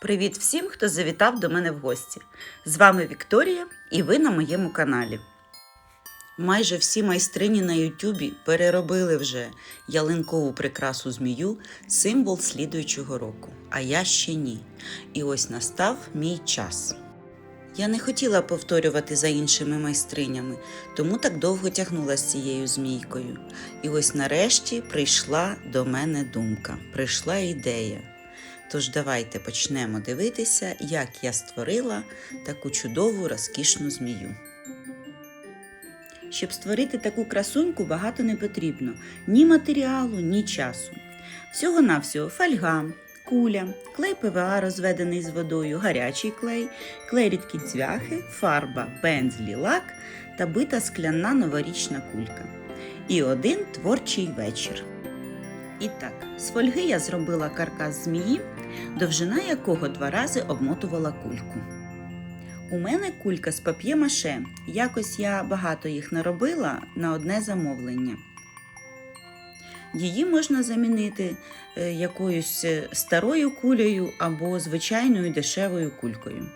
Привіт всім, хто завітав до мене в гості. З вами Вікторія і ви на моєму каналі. Майже всі майстрині на Ютубі переробили вже ялинкову прикрасу змію, символ слідуючого року. А я ще ні. І ось настав мій час. Я не хотіла повторювати за іншими майстринями, тому так довго тягнула з цією змійкою. І ось нарешті прийшла до мене думка, прийшла ідея. Тож давайте почнемо дивитися, як я створила таку чудову розкішну змію. Щоб створити таку красуньку, багато не потрібно ні матеріалу, ні часу. Всього-навсього фольга, куля, клей ПВА, розведений з водою, гарячий клей, клей рідкі цвяхи, фарба, пензлі, лак та бита скляна новорічна кулька. І один творчий вечір. І так, з фольги я зробила каркас змії, довжина якого два рази обмотувала кульку. У мене кулька з пап'є-маше. Якось я багато їх наробила на одне замовлення. Її можна замінити е, якоюсь е, старою кулею або звичайною дешевою кулькою.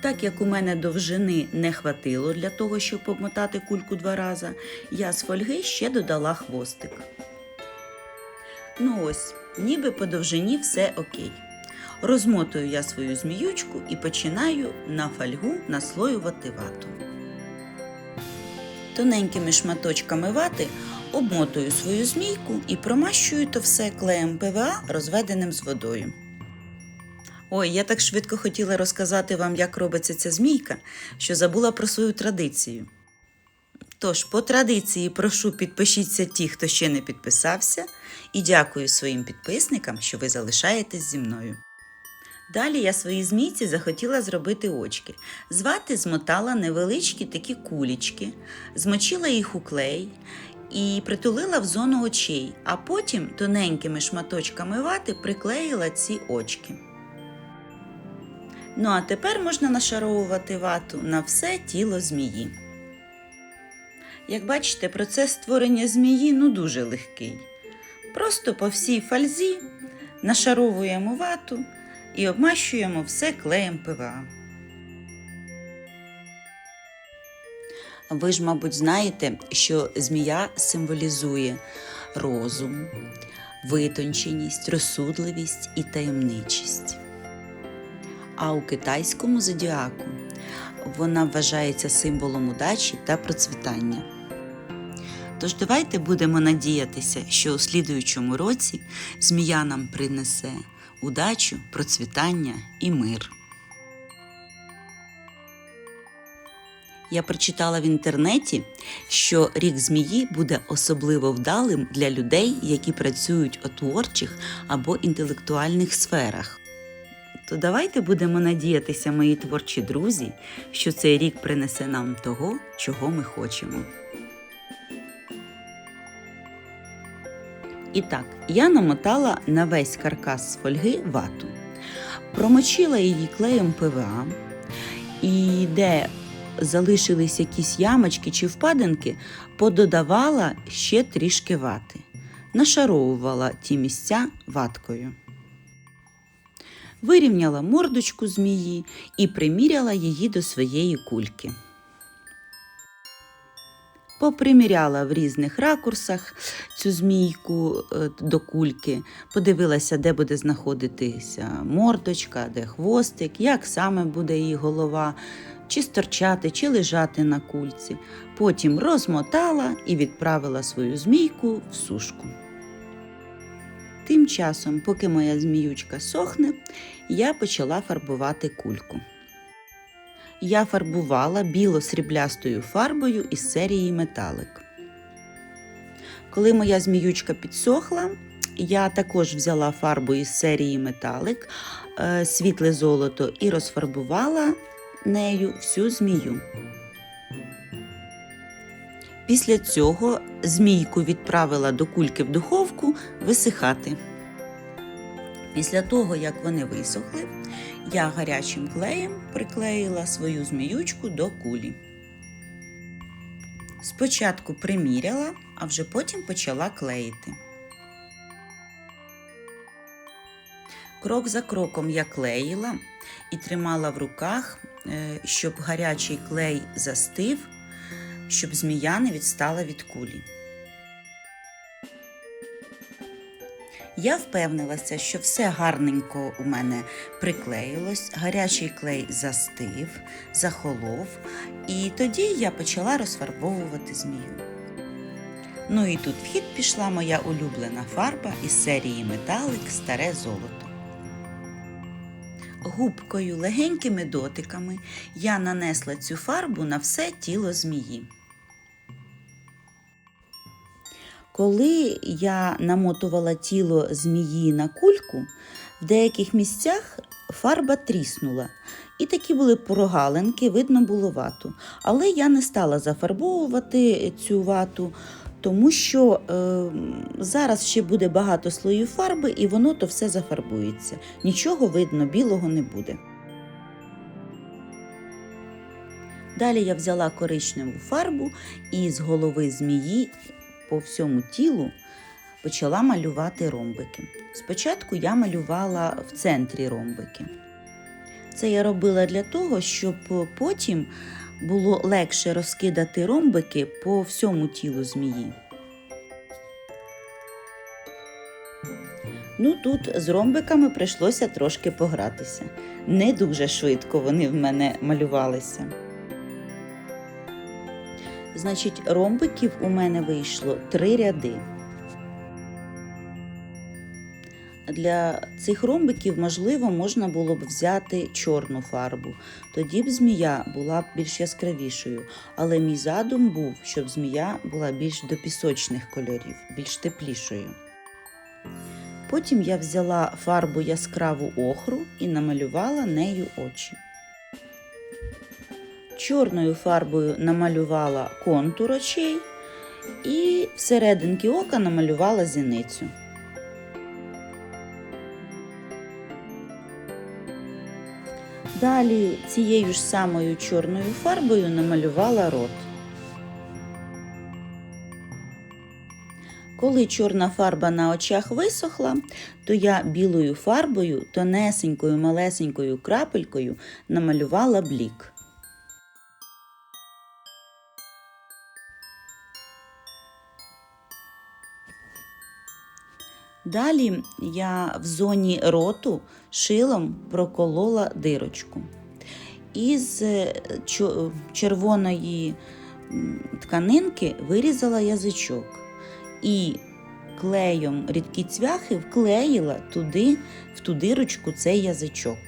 Так як у мене довжини не хватило для того, щоб обмотати кульку два рази, я з фольги ще додала хвостик. Ну ось, ніби по довжині все окей. Розмотую я свою зміючку і починаю на фольгу наслоювати вату. Тоненькими шматочками вати обмотую свою змійку і промащую то все клеєм ПВА, розведеним з водою. Ой, я так швидко хотіла розказати вам, як робиться ця змійка, що забула про свою традицію. Тож, по традиції прошу підпишіться ті, хто ще не підписався, і дякую своїм підписникам, що ви залишаєтесь зі мною. Далі я своїй змійці захотіла зробити очки. З вати змотала невеличкі такі кулічки, змочила їх у клей і притулила в зону очей, а потім тоненькими шматочками вати приклеїла ці очки. Ну а тепер можна нашаровувати вату на все тіло змії. Як бачите, процес створення змії ну дуже легкий. Просто по всій фальзі нашаровуємо вату і обмащуємо все клеєм ПВА. Ви ж, мабуть, знаєте, що змія символізує розум, витонченість, розсудливість і таємничість. А у китайському зодіаку вона вважається символом удачі та процвітання. Тож давайте будемо надіятися, що у слідуючому році змія нам принесе удачу, процвітання і мир. Я прочитала в інтернеті, що рік змії буде особливо вдалим для людей, які працюють у творчих або інтелектуальних сферах. То давайте будемо надіятися, мої творчі друзі, що цей рік принесе нам того, чого ми хочемо. І так, я намотала на весь каркас з фольги вату, промочила її клеєм ПВА, і де залишились якісь ямочки чи впадинки, пододавала ще трішки вати, нашаровувала ті місця ваткою. Вирівняла мордочку змії і приміряла її до своєї кульки. Поприміряла в різних ракурсах цю змійку е, до кульки, подивилася, де буде знаходитися мордочка, де хвостик, як саме буде її голова, чи сторчати, чи лежати на кульці. Потім розмотала і відправила свою змійку в сушку. Тим часом, поки моя зміючка сохне, я почала фарбувати кульку. Я фарбувала біло-сріблястою фарбою із серії металик. Коли моя зміючка підсохла, я також взяла фарбу із серії металик, е, світле золото і розфарбувала нею всю змію. Після цього змійку відправила до кульки в духовку висихати. Після того, як вони висохли, я гарячим клеєм приклеїла свою зміючку до кулі. Спочатку приміряла, а вже потім почала клеїти. Крок за кроком я клеїла і тримала в руках, е, щоб гарячий клей застив, щоб змія не відстала від кулі. Я впевнилася, що все гарненько у мене приклеїлось, гарячий клей застив, захолов, і тоді я почала розфарбовувати змію. Ну і тут в хід пішла моя улюблена фарба із серії Металик Старе золото. Губкою легенькими дотиками я нанесла цю фарбу на все тіло змії. Коли я намотувала тіло змії на кульку, в деяких місцях фарба тріснула, і такі були прогалинки, видно було вату. Але я не стала зафарбовувати цю вату, тому що е, зараз ще буде багато слоїв фарби, і воно то все зафарбується. Нічого видно, білого не буде. Далі я взяла коричневу фарбу і з голови змії по всьому тілу почала малювати ромбики. Спочатку я малювала в центрі ромбики. Це я робила для того, щоб потім було легше розкидати ромбики по всьому тілу змії. Ну тут з ромбиками прийшлося трошки погратися. Не дуже швидко вони в мене малювалися. Значить, ромбиків у мене вийшло три ряди. Для цих ромбиків, можливо, можна було б взяти чорну фарбу. Тоді б змія була б більш яскравішою. Але мій задум був, щоб змія була більш до пісочних кольорів, більш теплішою. Потім я взяла фарбу яскраву охру і намалювала нею очі. Чорною фарбою намалювала контур очей і всерединки ока намалювала зіницю. Далі цією ж самою чорною фарбою намалювала рот. Коли чорна фарба на очах висохла, то я білою фарбою, тонесенькою малесенькою крапелькою намалювала блік. Далі я в зоні роту шилом проколола дирочку. Із е, червоної тканинки вирізала язичок і клеєм рідкі цвяхи вклеїла туди, в ту дирочку цей язичок.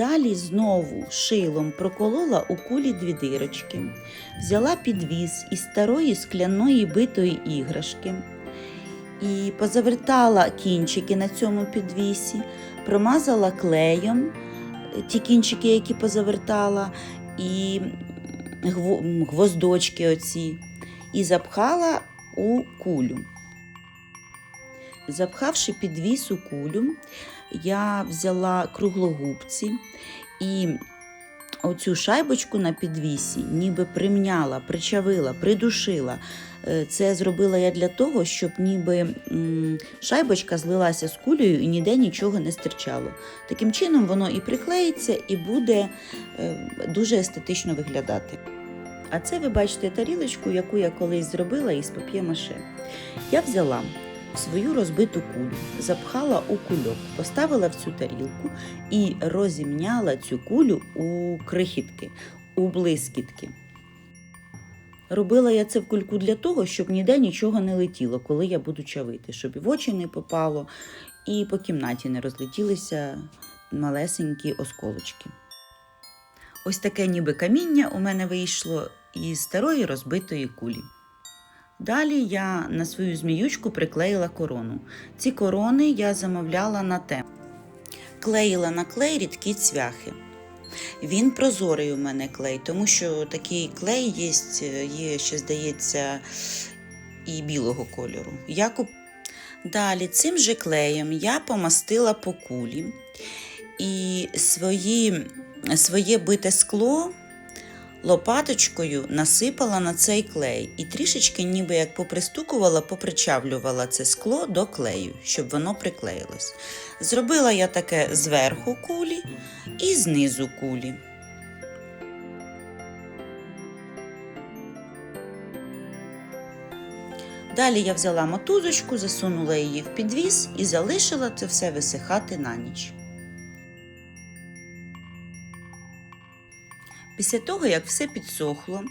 Далі знову шилом проколола у кулі дві дирочки, взяла підвіз із старої скляної битої іграшки і позавертала кінчики на цьому підвісі, промазала клеєм е, ті кінчики, які позавертала, і гвоздочки оці, і запхала у кулю. Запхавши підвіс у кулю, я взяла круглогубці і оцю шайбочку на підвісі ніби примняла, причавила, придушила. Е, Це зробила я для того, щоб ніби шайбочка злилася з кулею і ніде нічого не стирчало. Таким чином воно і приклеїться, і буде е, дуже естетично виглядати. А це ви бачите тарілочку, яку я колись зробила із пап'є-маше. Я взяла свою розбиту кулю, запхала у кульок, поставила в цю тарілку і розімняла цю кулю у крихітки, у блискітки. Робила я це в кульку для того, щоб ніде нічого не летіло, коли я буду чавити, щоб і в очі не попало, і по кімнаті не розлетілися малесенькі осколочки. Ось таке ніби каміння у мене вийшло із старої розбитої кулі. Далі я на свою зміючку приклеїла корону. Ці корони я замовляла на те. Клеїла на клей рідкі цвяхи. Він прозорий у мене клей, тому що такий клей є, є ще, здається, і білого кольору. Я куп... Далі цим же клеєм я помастила по кулі і свої, своє бите скло лопаточкою насипала на цей клей і трішечки, ніби як попристукувала, попричавлювала це скло до клею, щоб воно приклеїлось. Зробила я таке зверху кулі і знизу кулі. Далі я взяла мотузочку, засунула її в підвіс і залишила це все висихати на ніч. Після того, як все підсохло,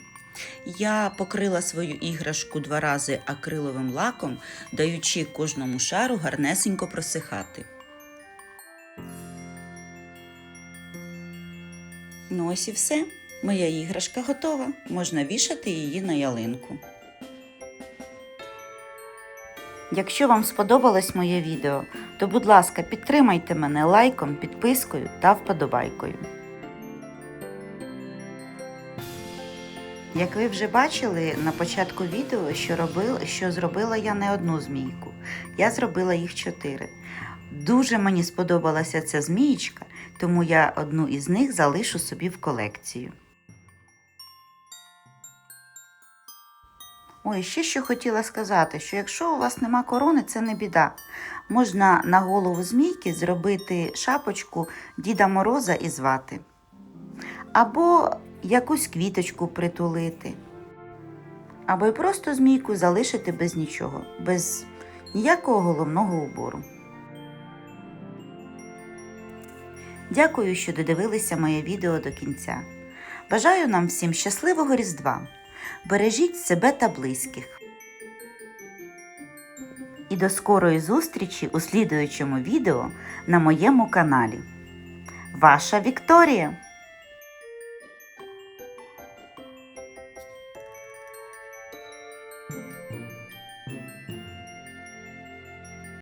я покрила свою іграшку два рази акриловим лаком, даючи кожному шару гарнесенько просихати. Ну ось і все. Моя іграшка готова. Можна вішати її на ялинку. Якщо вам сподобалось моє відео, то будь ласка, підтримайте мене лайком, підпискою та вподобайкою. Як ви вже бачили на початку відео, що, робила, що зробила я не одну змійку, я зробила їх чотири. Дуже мені сподобалася ця змієчка, тому я одну із них залишу собі в колекцію. Ой, ще що хотіла сказати, що якщо у вас нема корони, це не біда. Можна на голову змійки зробити шапочку Діда Мороза і звати. Або якусь квіточку притулити. Або й просто змійку залишити без нічого, без ніякого головного убору. Дякую, що додивилися моє відео до кінця. Бажаю нам всім щасливого Різдва! Бережіть себе та близьких. І до скорої зустрічі у слідуючому відео на моєму каналі. Ваша Вікторія!